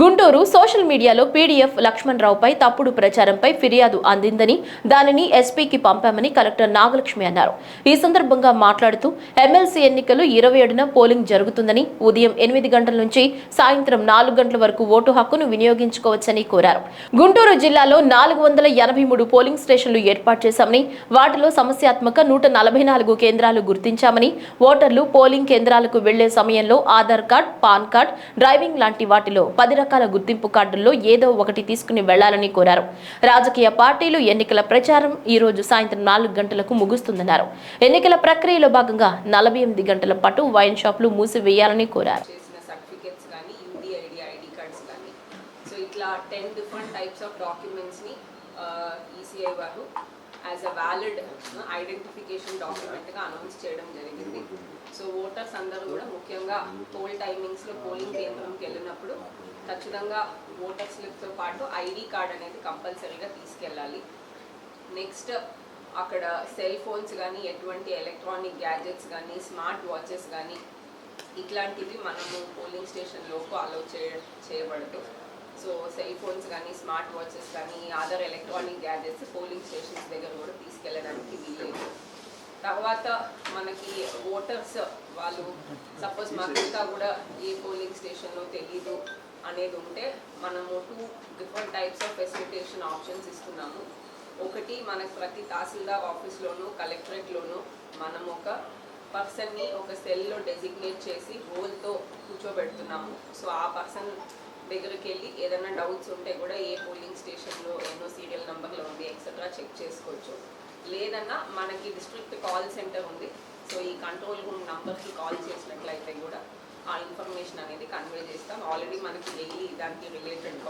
Guntur social మీడియాలో PDF Laxman రావుపై తప్పుడు ప్రచారంపై ఫిర్యాదు అందిందని దానిని ఎస్పీకి పంపామని కలెక్టర్ నాగలక్ష్మి అన్నారు. ఈ సందర్భంగా మాట్లాడుతూ ఎమ్మెల్సీ ఎన్నికలు ఇరవై ఏడున పోలింగ్ జరుగుతుందని ఉదయం ఎనిమిది గంటల నుంచి సాయంత్రం నాలుగు గంటల వరకు ఓటు హక్కును వినియోగించుకోవచ్చని కోరారు. గుంటూరు జిల్లాలో నాలుగు వందల ఎనభై మూడు పోలింగ్ స్టేషన్లు ఏర్పాటు చేశామని వాటిలో సమస్యాత్మక నూట నలభై నాలుగు కేంద్రాలు గుర్తించామని ఓటర్లు పోలింగ్ కేంద్రాలకు వెళ్ళే సమయంలో Aadhaar card PAN card driving లాంటి వాటిలో పది రకాల గుర్తింపు కార్డుల్లో ఏదో ఒకటి తీసుకుని వెళ్ళాలని కోరారు. రాజకీయ పార్టీలు ఎన్నికల ప్రచారం ఈ రోజు సాయంత్రం నాలుగు గంటలకు ముగుస్తుందన్నారు. ఎన్నికల ప్రక్రియలో భాగంగా నలభై ఎనిమిది గంటల పాటు వైన్ షాపులు మూసివేయాలని కోరారు. ఇట్లా టెన్ డిఫరెంట్ టైప్స్ ఆఫ్ డాక్యుమెంట్స్ని ఈసీఐ వారు యాజ్ అ వ్యాలిడ్ ఐడెంటిఫికేషన్ డాక్యుమెంట్గా అనౌన్స్ చేయడం జరిగింది. సో ఓటర్స్ అందరూ కూడా ముఖ్యంగా పోల్ టైమింగ్స్లో పోలింగ్ కేంద్రంకి వెళ్ళినప్పుడు ఖచ్చితంగా ఓటర్ స్లిప్తో పాటు ఐడి కార్డ్ అనేది కంపల్సరీగా తీసుకెళ్ళాలి. నెక్స్ట్ అక్కడ సెల్ ఫోన్స్ కానీ ఎటువంటి ఎలక్ట్రానిక్ గ్యాజెట్స్ కానీ స్మార్ట్ వాచెస్ కానీ ఇట్లాంటివి మనము పోలింగ్ స్టేషన్లోకి అలౌ చేయ చేయబడదు. సో సెల్ ఫోన్స్ కానీ స్మార్ట్ వాచెస్ కానీ other electronic gadgets polling station తర్వాత మనకి ఓటర్స్ వాళ్ళు సపోజ్ మాకు ఇంకా కూడా ఏ పోలింగ్ స్టేషన్లో తెలీదు అనేది ఉంటే మనము two different types of facilitation options ఇస్తున్నాము. ఒకటి మనకు ప్రతి తహసీల్దార్ ఆఫీస్లోను కలెక్టరేట్లోను మనం ఒక పర్సన్ని ఒక సెల్లో డెసిగ్నేట్ చేసి రోల్తో కూర్చోబెడుతున్నాము. సో ఆ పర్సన్ దగ్గరికి వెళ్ళి ఏదైనా డౌట్స్ ఉంటే కూడా ఏ పోలింగ్ స్టేషన్లో ఎన్నో సీరియల్ నెంబర్లో ఉంది ఎక్సెట్రా చెక్ చేసుకోవచ్చు. లేదన్నా మనకి డిస్ట్రిక్ట్ కాల్ సెంటర్ ఉంది. సో ఈ కంట్రోల్ రూమ్ నంబర్కి కాల్ చేసినట్లయితే కూడా ఆ ఇన్ఫర్మేషన్ అనేది కన్వే చేస్తాం. ఆల్రెడీ మనకి వెళ్ళి దానికి రిలేటెడ్